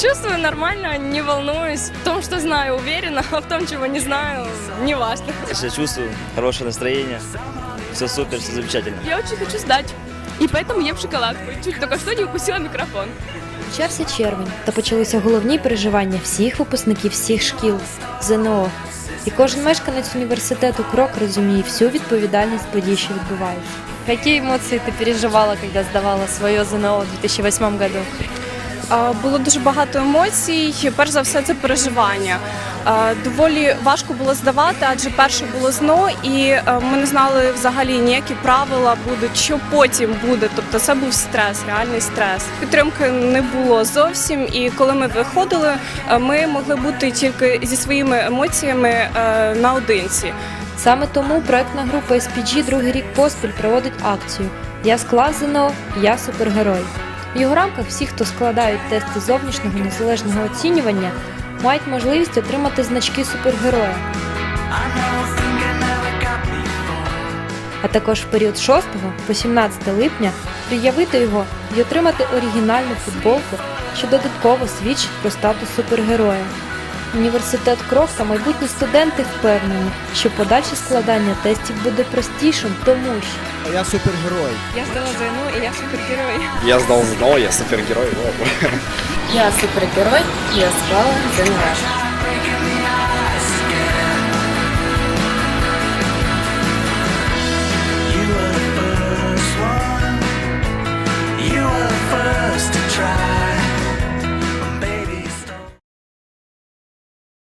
Чувствую нормально, не волнуюсь. В том, что знаю, уверена, а в том, чего не знаю, не важно. Я себя чувствую, хорошее настроение, все супер, все замечательно. Я очень хочу сдать. И поэтому ем шоколадку. Чуть только что не укусила микрофон. Почався червень, та почалися головні переживання всіх випускників всіх шкіл ЗНО. І кожен мешканець університету Крок розуміє всю відповідальність подій, що відбуваються. Какие эмоции ты переживала, когда сдавала свое ЗНО в 2008 году? Було дуже багато емоцій. Перш за все, це переживання. Доволі важко було здавати, адже перше було ЗНО, і е, ми не знали взагалі ніякі правила будуть, що потім буде. Тобто це був стрес, реальний стрес. Підтримки не було зовсім. І коли ми виходили, е, ми могли бути тільки зі своїми емоціями е, наодинці. Саме тому проектна група SPG другий рік поспіль проводить акцію Я склав ЗНО, я супергерой. В його рамках всі, хто складають тести зовнішнього незалежного оцінювання, мають можливість отримати значки супергероя. А також в період 6 по 17 липня приявити його і отримати оригінальну футболку, що додатково свідчить про статус супергероя. Університет Крок та майбутні студенти впевнені, що подальше складання тестів буде простішим, тому що Я супергерой. Я здала ЗНО, і я супергерой. Я здала ЗНО, я супергерой. Я супергерой, я склала ЗНО.